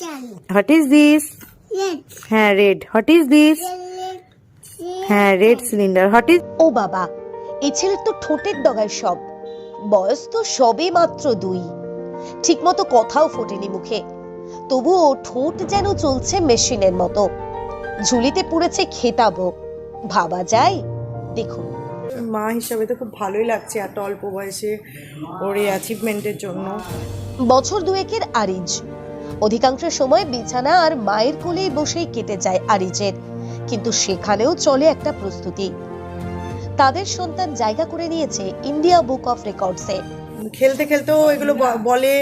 What is this হ্যাঁ red what is this হ্যাঁ red cylinder what is ও বাবা এ ছেলের তো ঠোঁটের ডগায় সব। বয়স তো সবে মাত্র দুই। ঠিকমতো কথাও ফোটেনি মুখে। তবুও ঠোঁট যেন চলছে মেশিনের মতো। ঝুলিতে পড়েছে খেতাবো। ভাবা যায়? দেখুন। মা হিসাবে তো খুব ভালোই লাগছে এত অল্প বয়সে ওর এই অ্যাচিভমেন্টের জন্য। বছর দুয়েকের আরিজ। অধিকাংশ সময় বিছানা আর মায়ের কোলেই বসেই কেটে যায় আরিজের কিন্তু সেখানেও চলে একটা প্রস্তুতি। তাদের সন্তান জায়গা করে নিয়েছে ইন্ডিয়া বুক অফ রেকর্ডসে। খেলতে খেলতেও এগুলো বলে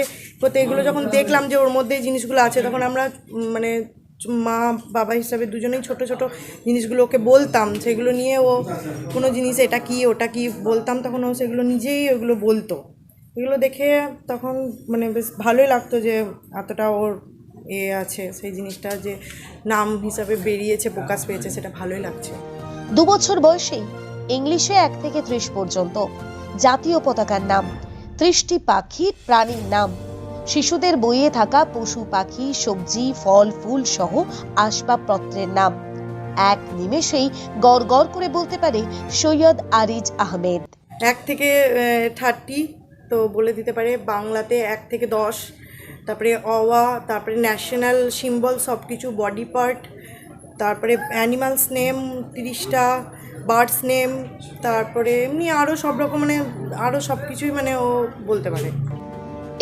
করতে এগুলো যখন দেখলাম যে ওর মধ্যে জিনিসগুলো আছে, তখন আমরা মানে মা, বাবা হিসাবে দুজনেই ছোট ছোট জিনিসগুলো ওকে বলতাম। সেগুলো নিয়ে ও কোনো জিনিস এটা কি, ওটা কি বলতাম, তখন ও সেগুলো নিজেই ওগুলো বলতো। এগুলো দেখে তখন মানে বেশ ভালোই লাগতো যে এতটা ওর এ আছে সেই জিনিসটা যে নাম হিসাবে বেরিয়েছে প্রকাশ পেয়েছে সেটা ভালোই লাগছে। দু বছর বয়সেই ইংলিশে এক থেকে ত্রিশ পর্যন্ত জাতীয় পতাকার নাম ত্রিশটি পাখির প্রাণীর নাম শিশুদের বইয়ে থাকা পশু পাখি সবজি ফল ফুল সহ আসবাবপত্রের নাম। এক নিমেষেই গড় গড় করে বলতে পারে সৈয়দ আরিজ আহমেদ। এক থেকে থার্টি তো বলে দিতে পারে বাংলাতে এক থেকে দশ, তারপরে অওয়া তারপরে ন্যাশনাল সিম্বল সব কিছু বডি পার্ট তারপরে অ্যানিমালস নেম তিরিশটা বার্ডস নেম তারপরে এমনি আরও সব রকম মানে আরও সব কিছুই মানে ও বলতে পারে।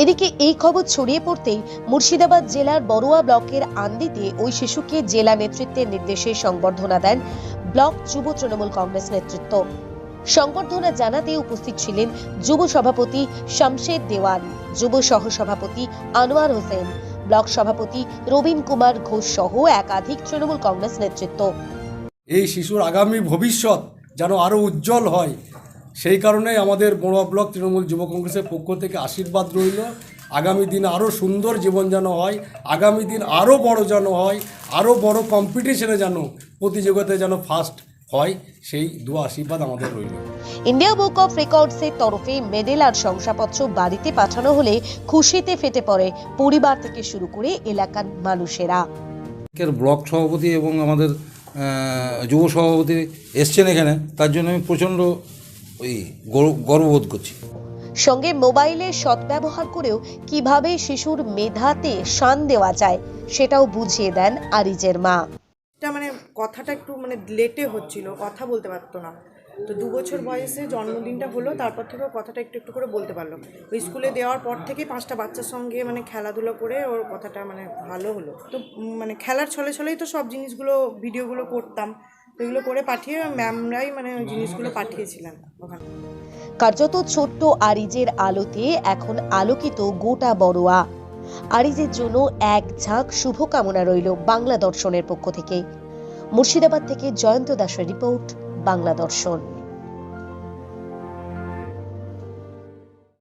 এদিকে এই খবর ছড়িয়ে পড়তেই মুর্শিদাবাদ জেলার বড়ুয়া ব্লকের আন্দিতে ওই শিশুকে জেলা নেতৃত্বের নির্দেশে সংবর্ধনা দেন ব্লক যুব তৃণমূল কংগ্রেস নেতৃত্ব। সংবর্ধনা জানাতে উপস্থিত ছিলেন যুব সভাপতি শামশেদ দেওয়ান, যুব সহসভাপতি আনোয়ার হোসেন, ব্লক সভাপতি রবীন কুমার ঘোষ সহ একাধিক তৃণমূল কংগ্রেস নেতৃত্ব। এই শিশুর আগামী ভবিষ্যৎ যেন আরও উজ্জ্বল হয়, সেই কারণেই আমাদের বড়ুয়া ব্লক তৃণমূল যুব কংগ্রেসের পক্ষ থেকে আশীর্বাদ রইল। আগামী দিন আরও সুন্দর জীবন যেন হয়, আগামী দিন আরও বড় যেন হয়, আরও বড় কম্পিটিশনে যেন প্রতিযোগিতায় যেন ফার্স্ট হয় সেই দু আশীর্বাদ আমাদের রইল। ইন্ডিয়া বুক অফ রেকর্ডসের তরফে মেডেল আর শংসাপত্র বাড়িতে পাঠানো হলে খুশিতে ফেটে পড়ে পরিবার থেকে শুরু করে এলাকার মানুষেরা। ব্লক সভাপতি এবং আমাদের যুব সভাপতি এসছেন এখানে তার জন্য আমি প্রচণ্ড ওই গর্ববোধ করছি। সঙ্গে মোবাইলের সদ্ব্যবহার করেও কীভাবে শিশুর মেধাতে শান দেওয়া যায় সেটাও বুঝিয়ে দেন আরিজের মা। এটা মানে কথাটা একটু মানে লেটে হচ্ছিল, কথা বলতে পারতো না। তো দু বছর বয়সে জন্মদিনটা হলো, তারপর থেকে কথাটা একটু একটু করে বলতে পারল। ওই স্কুলে দেওয়ার পর থেকেই পাঁচটা বাচ্চার সঙ্গে মানে খেলাধুলো করে ওর কথাটা মানে ভালো হলো। তো মানে খেলার ছলে ছলেই তো সব জিনিসগুলো, ভিডিওগুলো করতাম। তো এগুলো করে পাঠিয়ে ম্যামরাই মানে জিনিসগুলো পাঠিয়েছিলেন ওখানে। কার্যত ছোট্ট আরিজের আলোতে এখন আলোকিত গোটা বড়োয়া। আরিজের জন্য এক ঝাঁক শুভকামনা রইল বাংলা দর্শনের পক্ষ থেকে। মুর্শিদাবাদ থেকে জয়ন্ত দাসের রিপোর্ট, বাংলা দর্শন।